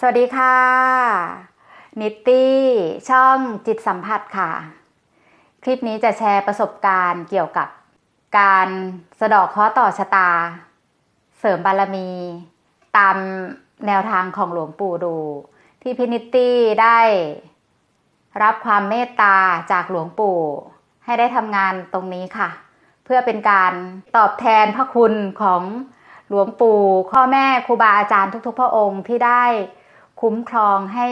สวัสดีค่ะ นิตตี้ ช่องจิตสัมผัสค่ะ คลิปนี้จะแชร์ประสบการณ์เกี่ยวกับการสะดอกเคราะห์ต่อชะตา เสริมบารมี ตามแนวทางของหลวงปู่ดู ที่พินิตตี้ได้รับความเมตตาจากหลวงปู่ ให้ได้ทำงานตรงนี้ค่ะ เพื่อเป็นการตอบแทนพระคุณของหลวงปู่พ่อแม่ครูบาอาจารย์ทุกๆ พระองค์ที่ได้ คุ้มครองให้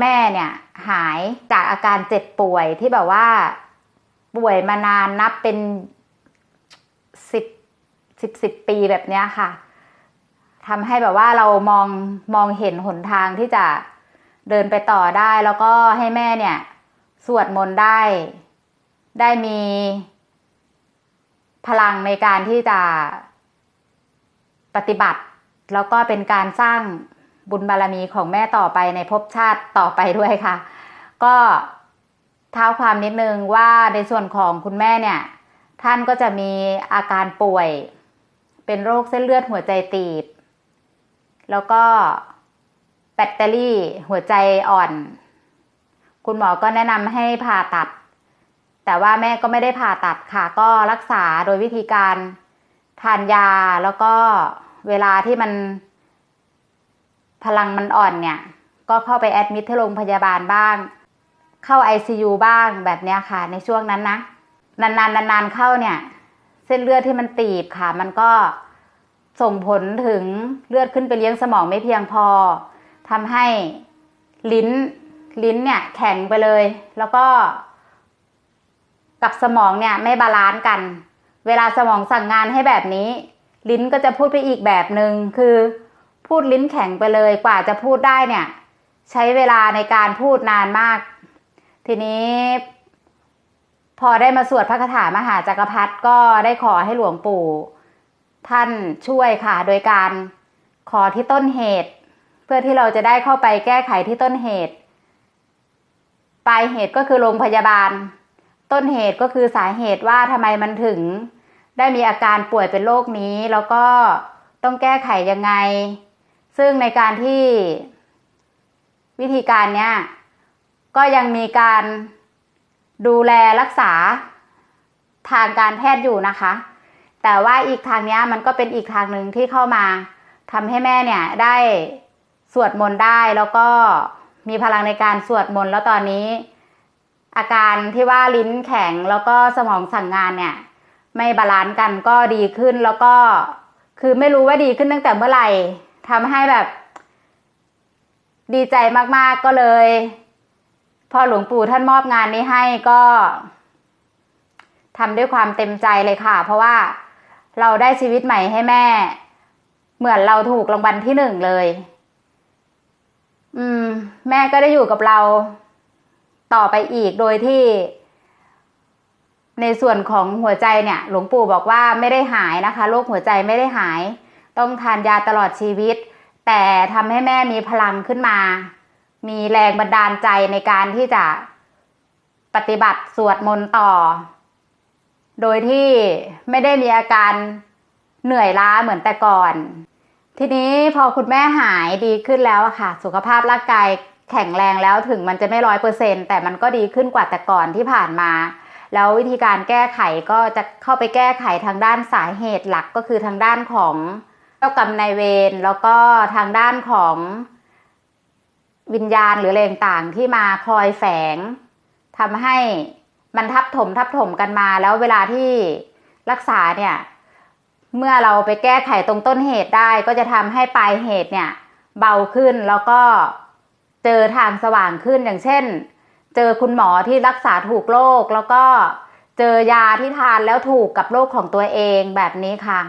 แม่เนี่ยหายจากอาการเจ็บป่วยที่แบบว่าป่วยมานานนับเป็นสิบสิบสิบปีแบบเนี้ยค่ะทำให้แบบว่าเรามองมองเห็นหนทางที่จะเดินไปต่อได้ แล้วก็ให้แม่เนี่ย สวดมนต์ได้ ได้มีพลังในการที่จะปฏิบัติ แล้วก็เป็นการสร้าง บุญบารมีของแม่ต่อไปในภพชาติต่อไปด้วยค่ะ ก็เท้าความนิดนึงว่าในส่วนของคุณแม่เนี่ย ท่านก็จะมีอาการป่วย เป็นโรคเส้นเลือดหัวใจตีบ แล้วก็แบตเตอรี่หัวใจอ่อน คุณหมอก็แนะนำให้ผ่าตัด แต่ว่าแม่ก็ไม่ได้ผ่าตัดค่ะ ก็รักษาโดยวิธีการทานยาแล้วก็เวลาที่มัน พลังมันอ่อนเนี่ย ก็เข้าไปแอดมิทที่โรงพยาบาลบ้าง เข้า ICU บ้างแบบเนี้ยค่ะ ในช่วงนั้นนะ นานๆนานๆเข้าเนี่ย เส้นเลือดที่มันตีบค่ะ มันก็ส่งผลถึงเลือดขึ้นไปเลี้ยงสมองไม่เพียงพอทำให้ลิ้นลิ้นเนี่ยแข็งไปเลย แล้วก็ กับสมองเนี่ยไม่บาลานซ์กัน เวลาสมองสั่งงานให้แบบนี้ ลิ้นก็จะพูดไปอีกแบบหนึง่งคือ พูดลิ้นแข็งไปเลยกว่าจะพูดได้เนี่ย ใช้เวลาในการพูดนานมาก ทีนี้ พอได้มาสวดพระคาถามหาจักรพรรดิก็ได้ขอให้หลวงปู่ ท่านช่วยค่ะ โดยการขอที่ต้นเหตุ เพื่อที่เราจะได้เข้าไปแก้ไขที่ต้นเหตุ ปลายเหตุก็คือโรงพยาบาล ต้นเหตุก็คือสาเหตุว่าทำไมมันถึง ได้มีอาการป่วยเป็นโรคนี้แล้วก็ต้องแก้ไขยังไง ซึ่งในการที่วิธีการเนี้ยก็ยังมีการดูแลรักษาทางการแพทย์อยู่นะคะ แต่ว่าอีกทางเนี้ยมันก็เป็นอีกทางหนึ่งที่เข้ามาทำให้แม่เนี่ยได้สวดมนต์ได้แล้วก็มีพลังในการสวดมนต์แล้วตอนนี้ อาการที่ว่าลิ้นแข็งแล้วก็สมองสั่งงานเนี่ย ไม่บาลานซ์กันก็ดีขึ้นแล้วก็คือไม่รู้ว่าดีขึ้นตั้งแต่เมื่อไหร่ ทำให้แบบ ดีใจมาก ๆ ก็เลย พอหลวงปู่ท่านมอบงานนี้ให้ก็ทำด้วยความเต็มใจเลยค่ะ เพราะว่าเราได้ชีวิตใหม่ให้แม่ เหมือนเราถูกรางวัลที่หนึ่งเลย อืม แม่ก็ได้อยู่กับเราต่อไปอีกโดยที่ ในส่วนของหัวใจเนี่ย หลวงปู่บอกว่าไม่ได้หายนะคะโรคหัวใจไม่ได้หาย ต้องทานยาตลอดชีวิต แต่ทำให้แม่มีพลังขึ้นมา มีแรงบันดาลใจในการที่จะปฏิบัติสวดมนต์ต่อ โดยที่ไม่ได้มีอาการเหนื่อยล้าเหมือนแต่ก่อน ทีนี้พอคุณแม่หายดีขึ้นแล้วอะค่ะ สุขภาพร่างกายแข็งแรงแล้วถึงมันจะไม่ร้อยเปอร์เซ็นแต่มันก็ดีขึ้นกว่าแต่ก่อนที่ผ่านมา แล้ววิธีการแก้ไขก็จะเข้าไปแก้ไขทางด้านสาเหตุหลักก็คือทางด้านของ เจ้ากรรมนายเวรแล้วก็ทางด้านของวิญญาณหรืออะไรต่างๆที่มาคอยแฝงทำให้มันทับถมทับถมกันมา แล้วเวลาที่รักษาเนี่ย เมื่อเราไปแก้ไขตรงต้นเหตุได้ก็จะทำให้ปลายเหตุเนี่ย เบาขึ้นแล้วก็เจอทางสว่างขึ้นอย่างเช่น เจอคุณหมอที่รักษาถูกโรคแล้วก็เจอยาที่ทานแล้วถูกกับโรคของตัวเองแบบนี้ค่ะ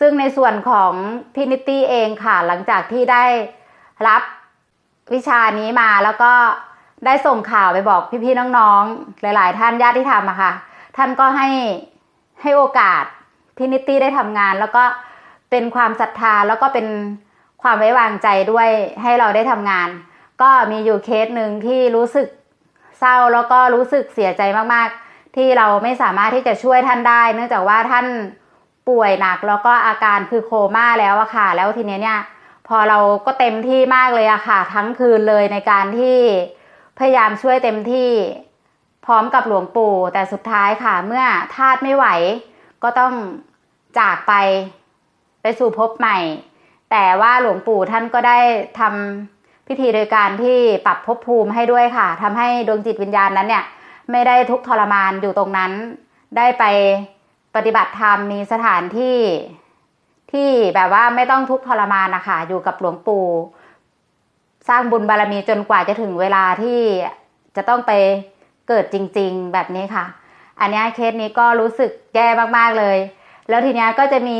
ซึ่งในส่วนของพินิตี้เองค่ะ หลังจากที่ได้รับวิชานี้มาแล้วก็ได้ส่งข่าวไปบอกพี่ๆน้องๆ หลายๆ ท่านญาติที่ทำอะค่ะ ท่านก็ให้ให้โอกาสพินิตี้ได้ทำงาน แล้วก็เป็นความศรัทธาแล้วก็เป็นความไว้วางใจด้วยให้เราได้ทำงาน ก็มีอยู่เคสหนึ่งที่รู้สึกเศร้าแล้วก็รู้สึกเสียใจมากๆ ที่เราไม่สามารถที่จะช่วยท่านได้ เนื่องจากว่าท่าน ป่วยหนักแล้วก็อาการคือโคม่าแล้วอะค่ะ แล้วทีเนี้ยเนี่ยพอเราก็เต็มที่มากเลยอะค่ะ ทั้งคืนเลยในการที่พยายามช่วยเต็มที่พร้อมกับหลวงปู่ แต่สุดท้ายค่ะ เมื่อธาตุไม่ไหว ก็ต้องจากไปไปสู่ภพใหม่ แต่ว่าหลวงปู่ท่านก็ได้ทำพิธีโดยการที่ปรับภพภูมิให้ด้วยค่ะทำให้ดวงจิตวิญญาณนั้นเนี่ย ไม่ได้ทุกทรมานอยู่ตรงนั้น ได้ไป ปฏิบัติธรรมมีสถานที่ที่แบบว่าไม่ต้องทุกข์ทรมานนะคะอยู่กับหลวงปู่ สร้างบุญบารมีจนกว่าจะถึงเวลาที่จะต้องไปเกิดจริง ๆ แบบนี้ค่ะ อันนี้เคสนี้ก็รู้สึกแย่มากๆเลย แล้วทีนี้ก็จะมี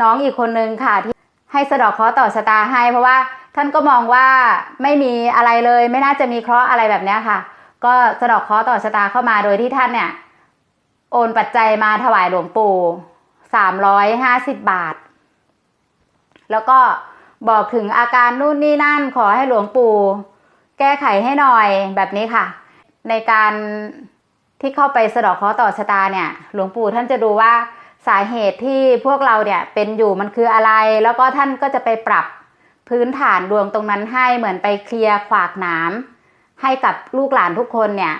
น้องอีกคนนึงค่ะ ที่ให้สะดอกเคราะห์ต่อชะตาให้ เพราะว่าท่านก็มองว่าไม่มีอะไรเลย ไม่น่าจะมีเคราะห์อะไรแบบนี้ค่ะ ก็สะดอกเคราะห์ต่อชะตาเข้ามาโดยที่ท่านเนี่ย โอนปัจจัยมาถวายหลวงปู่สามร้อยห้าสิบบาท แล้วก็บอกถึงอาการนู่นนี่นั่นขอให้หลวงปู่แก้ไขให้หน่อยแบบนี้ค่ะ ในการที่เข้าไปสะดอกเคราะห์ต่อชะตาเนี่ย หลวงปู่ท่านจะดูว่าสาเหตุที่พวกเราเนี่ยเป็นอยู่มันคืออะไร แล้วก็ท่านก็จะไปปรับพื้นฐานดวงตรงนั้นให้เหมือนไปเคลียร์ขวากหนามให้กับลูกหลานทุกคนเนี่ย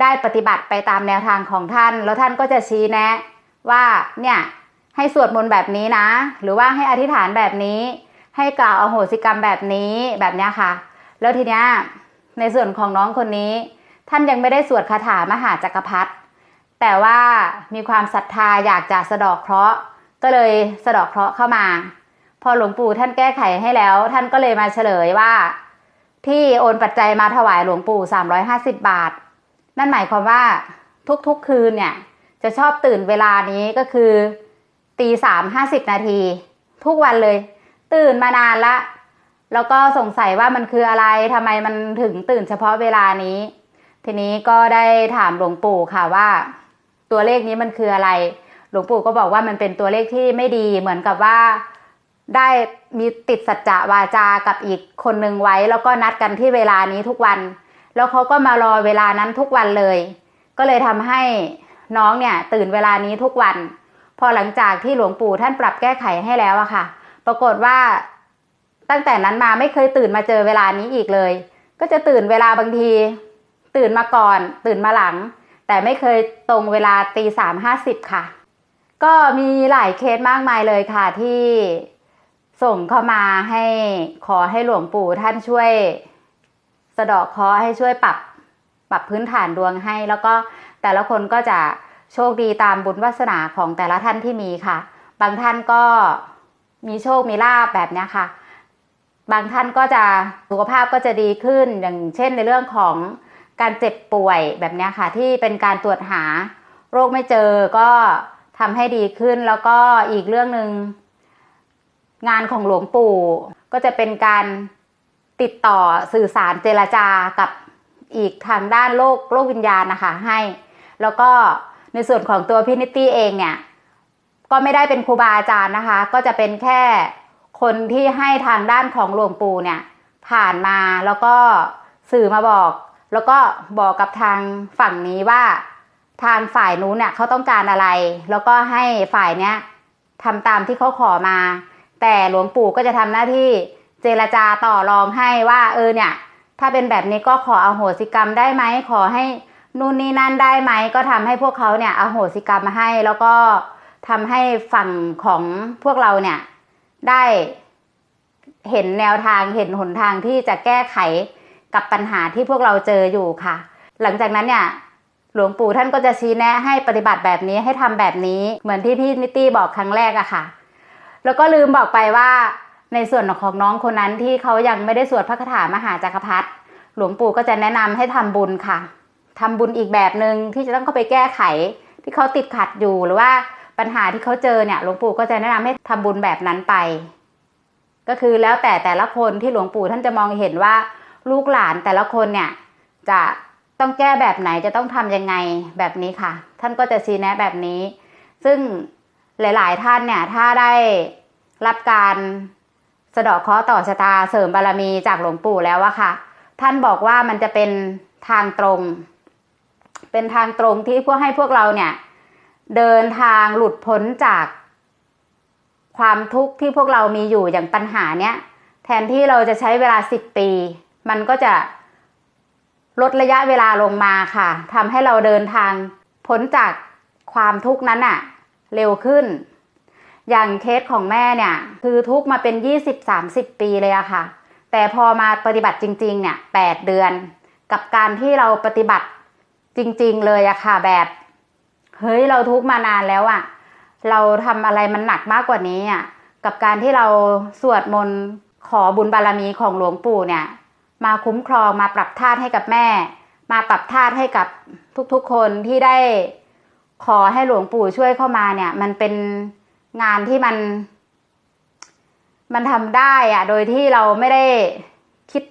ได้ปฏิบัติไปตามแนวทางของท่าน แล้วท่านก็จะชี้แนะ ว่าเนี่ยให้สวดมนต์แบบนี้นะ หรือว่าให้อธิษฐานแบบนี้ ให้กล่าวอโหสิกรรมแบบนี้แบบเนี้ยค่ะ แล้วทีเนี้ยในส่วนของน้องคนนี้ ท่านยังไม่ได้สวดคาถามหาจักรพรรดิแต่ว่ามีความศรัทธาอยากจะสะเดอกเคราะห์ก็เลยสะเดอกเคราะห์เข้ามา พอหลวงปู่ท่านแก้ไขให้แล้ว ท่านก็เลยมาเฉลยว่า ที่โอนปัจจัยมาถวายหลวงปู่350 บาท นั่นหมายความว่าทุกๆคืนเนี่ย จะชอบตื่นเวลานี้ก็คือตีสามห้าสิบนาที ทุกวันเลย ตื่นมานานละ แล้วก็สงสัยว่ามันคืออะไรทำไมมันถึงตื่นเฉพาะเวลานี้ ทีนี้ก็ได้ถามหลวงปู่ค่ะว่า ตัวเลขนี้มันคืออะไร หลวงปู่ก็บอกว่ามันเป็นตัวเลขที่ไม่ดีเหมือนกับว่าได้มีติดสัจจะวาจากับอีกคนหนึ่งไว้ แล้วก็นัดกันที่เวลานี้ทุกวัน แล้วเขาก็มารอเวลานั้นทุกวันเลย ก็เลยทำให้น้องเนี่ยตื่นเวลานี้ทุกวัน พอหลังจากที่หลวงปู่ท่านปรับแก้ไขให้แล้วอะค่ะ ปรากฏว่าตั้งแต่นั้นมาไม่เคยตื่นมาเจอเวลานี้อีกเลย ก็จะตื่นเวลาบางที ตื่นมาก่อน ตื่นมาหลัง แต่ไม่เคยตรงเวลาตีสามห้าสิบค่ะ ก็มีหลายเคสมากมายเลยค่ะที่ส่งเข้ามาให้ขอให้หลวงปู่ท่านช่วย สะดอกเคราะห์ให้ช่วยปรับปรับพื้นฐานดวงให้ แล้วก็แต่ละคนก็จะโชคดีตามบุญวาสนาของแต่ละท่านที่มีค่ะ บางท่านก็มีโชคมีลาบแบบนี้ค่ะ บางท่านก็จะสุขภาพก็จะดีขึ้นอย่างเช่นในเรื่องของการเจ็บป่วยแบบนี้ค่ะ ที่เป็นการตรวจหาโรคไม่เจอก็ทำให้ดีขึ้นแล้วก็อีกเรื่องหนึ่งงานของหลวงปู่ก็จะเป็นการ ติดต่อสื่อสารเจรจากับอีกทางด้านโลกโลกวิญญาณนะคะให้ แล้วก็ในส่วนของตัวพี่นิตตี้เองเนี่ย ก็ไม่ได้เป็นครูบาอาจารย์นะคะ ก็จะเป็นแค่คนที่ให้ทางด้านของหลวงปู่เนี่ย ผ่านมาแล้วก็สื่อมาบอก แล้วก็บอกกับทางฝั่งนี้ว่า ทางฝ่ายนู้นเนี่ยเขาต้องการอะไร แล้วก็ให้ฝ่ายเนี้ยทำตามที่เขาขอมา แต่หลวงปู่ก็จะทำหน้าที่ เจรจาต่อรองให้ว่าเออเนี่ย ถ้าเป็นแบบนี้ก็ขออโหสิกรรมได้ไหมขอให้นู่นนี่นั่นได้ไหมก็ทำให้พวกเขาเนี่ยอโหสิกรรมมาให้แล้วก็ทำให้ฝั่งของพวกเราเนี่ยได้เห็นแนวทางเห็นหนทางที่จะแก้ไขกับปัญหาที่พวกเราเจออยู่ค่ะ หลังจากนั้นเนี่ยหลวงปู่ท่านก็จะชี้แนะให้ปฏิบัติแบบนี้ให้ทำแบบนี้เหมือนที่พี่นิตตี้บอกครั้งแรกอะค่ะ แล้วก็ลืมบอกไปว่า ในส่วนของน้องคนนั้นที่เขายังไม่ได้สวดพระคาถามหาจักรพรรดิหลวงปู่ก็จะแนะนำให้ทำบุญค่ะทำบุญอีกแบบหนึ่งที่จะต้องเข้าไปแก้ไข ที่เขาติดขัดอยู่หรือว่าปัญหาที่เขาเจอเนี่ยหลวงปู่ก็จะแนะนำให้ทำบุญแบบนั้นไป ก็คือแล้วแต่แต่ละคนที่หลวงปู่ท่านจะมองเห็นว่าลูกหลานแต่ละคนเนี่ยจะต้องแก้แบบไหนจะต้องทำยังไงแบบนี้ค่ะ ท่านก็จะชี้แนะแบบนี้ ซึ่งหลาย ๆ ท่านเนี่ยถ้าได้รับการ สะดาะเคราะห์ต่อชะตาเสริมบารมีจากหลวงปู่แล้วอะค่ะ ท่านบอกว่ามันจะเป็นทางตรง เป็นทางตรงที่พื่อให้พวกเราเนี่ย เดินทางหลุดพ้นจาก ความทุกข์ที่พวกเรามีอยู่อย่างปัญหาเนี้ยแทนที่เราจะใช้เวลาสิบปี มันก็จะลดระยะเวลาลงมาค่ะทำให้เราเดินทางพ้นจากความทุกข์นั้นอะเร็วขึ้น อย่างเคสของแม่เนี่ย คือทุกมาเป็น 20-30 ปีเลยอะค่ะ แต่พอมาปฏิบัติจริง ๆ เนี่ย8เดือน กับการที่เราปฏิบัติจริง ๆ เลยอะค่ะแบบเฮ้ยเราทุกมานานแล้วอะเราทำอะไรมันหนักมากกว่านี้อะกับการที่เราสวดมนต์ขอบุญบารมีของหลวงปู่เนี่ย มาคุ้มครองมาปรับธาตุให้กับแม่ มาปรับธาตุให้กับทุกๆคนที่ได้ขอให้หลวงปู่ช่วยเข้ามาเนี่ย มันเป็น งานที่มัน มันทำได้อะโดยที่เราไม่ได้คิด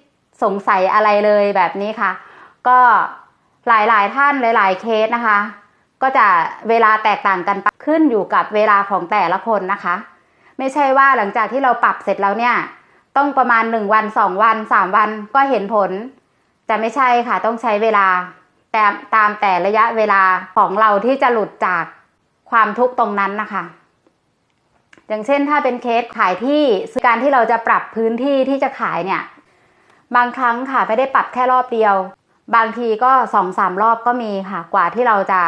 สงสัยอะไรเลยแบบนี้ค่ะ ก็หลายๆท่านหลาย ๆ เคสนะคะ ก็จะเวลาแตกต่างกันขึ้นอยู่กับเวลาของแต่ละคนนะคะ ไม่ใช่ว่าหลังจากที่เราปรับเสร็จแล้วเนี่ย ต้องประมาณหนึ่งวันสองวันสามวันก็เห็นผล จะไม่ใช่ค่ะต้องใช้เวลาแต่ตามแต่ระยะเวลาของเราที่จะหลุดจากความทุกข์ตรงนั้นนะคะ อย่างเช่นถ้าเป็นเคสขายที่การที่เราจะปรับพื้นที่ที่จะขายเนี่ย บางครั้งค่ะไม่ได้ปรับแค่รอบเดียว บางทีก็สองสามรอบก็มีค่ะ กว่าที่เราจะ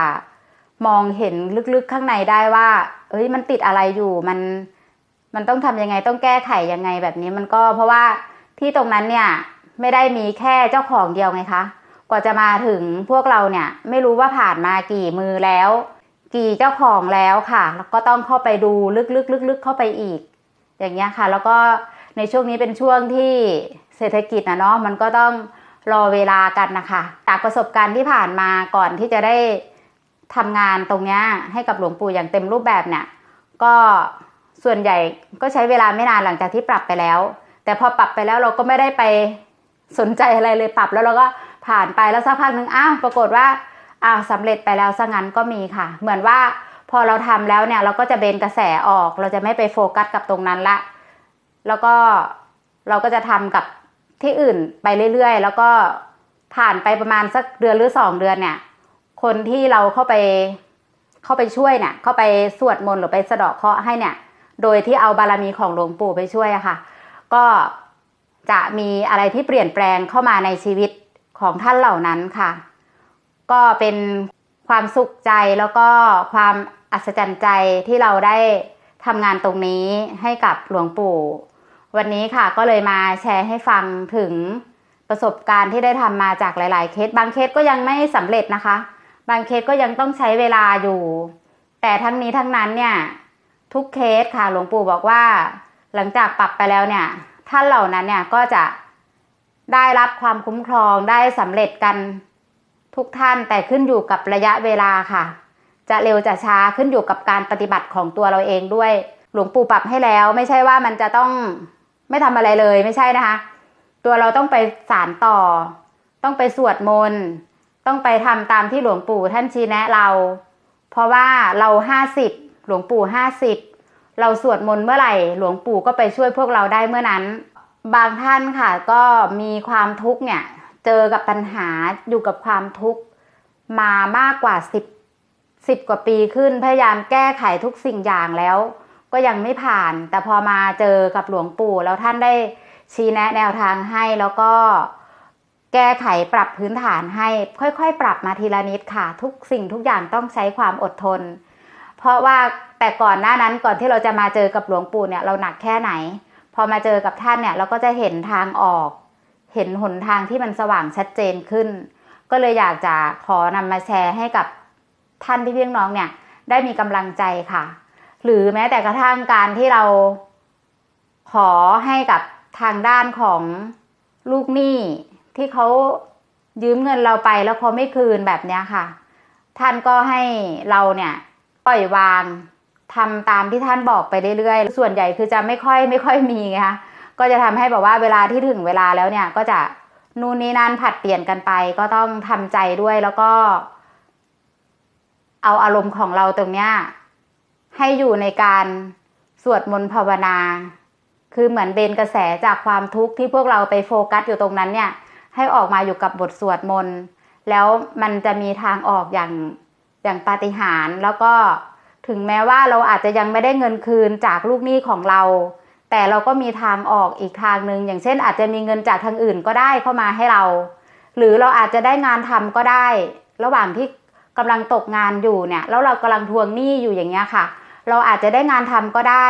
มองเห็นลึกๆข้างในได้ว่า เอ้ยมันติดอะไรอยู่มันมันต้องทำยังไงต้องแก้ไขยังไงแบบนี้มันก็เพราะว่าที่ตรงนั้นเนี่ยไม่ได้มีแค่เจ้าของเดียวไงคะ กว่าจะมาถึงพวกเราเนี่ย ไม่รู้ว่าผ่านมากี่มือแล้ว กี่เจ้าของแล้วค่ะ แล้วก็ต้องเข้าไปดูลึกๆๆเข้าไปอีก อย่างเงี้ยค่ะ แล้วก็ในช่วงนี้เป็นช่วงที่เศรษฐกิจนะเนาะมันก็ต้องรอเวลากันนะคะจากประสบการณ์ที่ผ่านมาก่อนที่จะได้ทำงานตรงเนี้ยให้กับหลวงปู่อย่างเต็มรูปแบบเนี่ย ก็ส่วนใหญ่ก็ใช้เวลาไม่นานหลังจากที่ปรับไปแล้ว แต่พอปรับไปแล้วเราก็ไม่ได้ไปสนใจอะไรเลยปรับแล้วเราก็ผ่านไปแล้วสักพักหนึ่งอ้าวปรากฏว่า อ้าวสำเร็จไปแล้วซะงั้นก็มีค่ะ เหมือนว่าพอเราทำแล้วเนี่ย เราก็จะเบนกระแสออก เราจะไม่ไปโฟกัสกับตรงนั้นละ แล้วก็เราก็จะทำกับที่อื่นไปเรื่อยๆ แล้วก็ผ่านไปประมาณสักเดือนหรือสองเดือนเนี่ย คนที่เราเข้าไปเข้าไปช่วยเนี่ย เข้าไปสวดมนต์หรือไปสะเดาะเคราะห์ให้เนี่ย โดยที่เอาบารมีของหลวงปู่ไปช่วยอะค่ะ ก็จะมีอะไรที่เปลี่ยนแปลงเข้ามาในชีวิตของท่านเหล่านั้นค่ะ ก็เป็นความสุขใจแล้วก็ความอัศจรรย์ใจที่เราได้ทำงานตรงนี้ให้กับหลวงปู่ วันนี้ค่ะก็เลยมาแชร์ให้ฟังถึงประสบการณ์ที่ได้ทำมาจากหลาย ๆ เคส บางเคสก็ยังไม่สำเร็จนะคะ บางเคสก็ยังต้องใช้เวลาอยู่ แต่ทั้งนี้ทั้งนั้นเนี่ยทุกเคสค่ะหลวงปู่บอกว่า หลังจากปรับไปแล้วเนี่ยท่านเหล่านั้นเนี่ยก็จะได้รับความคุ้มครองได้สำเร็จกัน ทุกท่านแต่ขึ้นอยู่กับระยะเวลาค่ะ จะเร็วจะช้าขึ้นอยู่กับการปฏิบัติของตัวเราเองด้วย หลวงปู่ปรับให้แล้ว ไม่ใช่ว่ามันจะต้องไม่ทำอะไรเลยไม่ใช่นะคะ ตัวเราต้องไปสารต่อ ต้องไปสวดมนต์ต้องไปทำตามที่หลวงปู่ท่านชี้แนะเรา เพราะว่าเราห้าสิบหลวงปู่ห้าสิบเราสวดมนต์เมื่อไหร่ หลวงปู่ก็ไปช่วยพวกเราได้เมื่อนั้น บางท่านค่ะก็มีความทุกข์เนี่ย เจอกับปัญหาอยู่กับความทุกข์มามากกว่าสิบสิบกว่าปีขึ้นพยายามแก้ไขทุกสิ่งอย่างแล้ว ก็ยังไม่ผ่าน แต่พอมาเจอกับหลวงปู่แล้วท่านได้ชี้แนะแนวทางให้แล้วก็แก้ไขปรับพื้นฐานให้ ค่อยๆ ปรับมาทีละนิดค่ะ ทุกสิ่งทุกอย่างต้องใช้ความอดทน เพราะว่าแต่ก่อนหน้านั้นก่อนที่เราจะมาเจอกับหลวงปู่เนี่ยเราหนักแค่ไหน พอมาเจอกับท่านเนี่ยเราก็จะเห็นทางออก เห็นหนทางที่มันสว่างชัดเจนขึ้น ก็เลยอยากจะขอนำมาแชร์ให้กับท่านพี่เพี่น้องเนี่ย ได้มีกำลังใจค่ะ หรือแม้แต่กระทั่งการที่เราขอให้กับทางด้านของลูกหนี้ที่เขายืมเงินเราไปแล้วเขาไม่คืนแบบนี้ค่ะ ท่านก็ให้เราเนี่ยปล่อยวางทำตามที่ท่านบอกไปเรื่อยๆ ส่วนใหญ่คือจะไม่ค่อยไม่ค่อยมีไงคะ ก็จะทำให้แบบว่าเวลาที่ถึงเวลาแล้วเนี่ย ก็จะนู่นนี่นั่นผัดเปลี่ยนกันไป ก็ต้องทำใจด้วยแล้วก็ เอาอารมณ์ของเราตรงเนี้ยให้อยู่ในการสวดมนต์ภาวนา คือเหมือนเบนกระแสจากความทุกข์ที่พวกเราไปโฟกัสอยู่ตรงนั้นเนี่ย ให้ออกมาอยู่กับบทสวดมนต์แล้วมันจะมีทางออกอย่างอย่างปาฏิหาริย์แล้วก็ถึงแม้ว่าเราอาจจะยังไม่ได้เงินคืนจากลูกหนี้ของเรา แต่เราก็มีทางออกอีกทางหนึ่งอย่างเช่น อาจจะมีเงินจากทางอื่นก็ได้เข้ามาให้เรา หรือเราอาจจะได้งานทำก็ได้ ระหว่างที่กำลังตกงานอยู่เนี่ยแล้วเรากำลังทวงหนี้อยู่อย่างเงี้ยค่ะ เราอาจจะได้งานทำก็ได้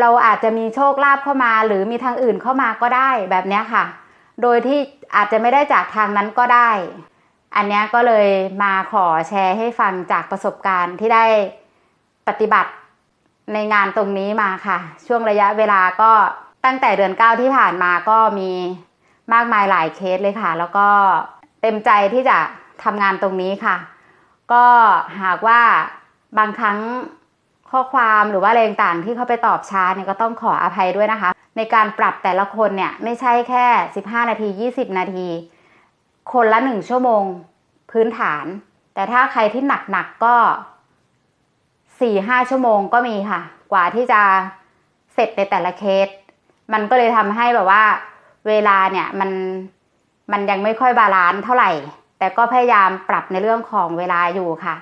เราอาจจะมีโชคลาภเข้ามา หรือมีทางอื่นเข้ามาก็ได้แบบเนี้ยค่ะ โดยที่อาจจะไม่ได้จากทางนั้นก็ได้ อันเนี้ยก็เลยมาขอแชร์ให้ฟังจากประสบการณ์ที่ได้ปฏิบัติ ในงานตรงนี้มาค่ะ ช่วงระยะเวลาก็ตั้งแต่เดือนเก้าที่ผ่านมาก็มีมากมายหลายเคสเลยค่ะ แล้วก็เต็มใจที่จะทำงานตรงนี้ค่ะ ก็หากว่าบางครั้งข้อความหรือว่าอะไรต่างๆที่เขาไปตอบช้าเนี่ยก็ต้องขออภัยด้วยนะคะ ในการปรับแต่ละคนเนี่ยไม่ใช่แค่ 15 นาที 20 นาที คนละหนึ่งชั่วโมงพื้นฐาน แต่ถ้าใครที่หนักๆก็ 4-5ชั่วโมงก็มีค่ะ กว่าที่จะเสร็จในแต่ละเคส มันก็เลยทำให้แบบว่า เวลาเนี่ยมันมันยังไม่ค่อยบาลานซ์เท่าไหร่ แต่ก็พยายามปรับในเรื่องของเวลาอยู่ค่ะ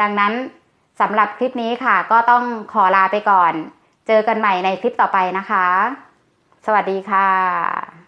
ดังนั้นสำหรับคลิปนี้ค่ะ ก็ต้องขอลาไปก่อน เจอกันใหม่ในคลิปต่อไปนะคะ สวัสดีค่ะ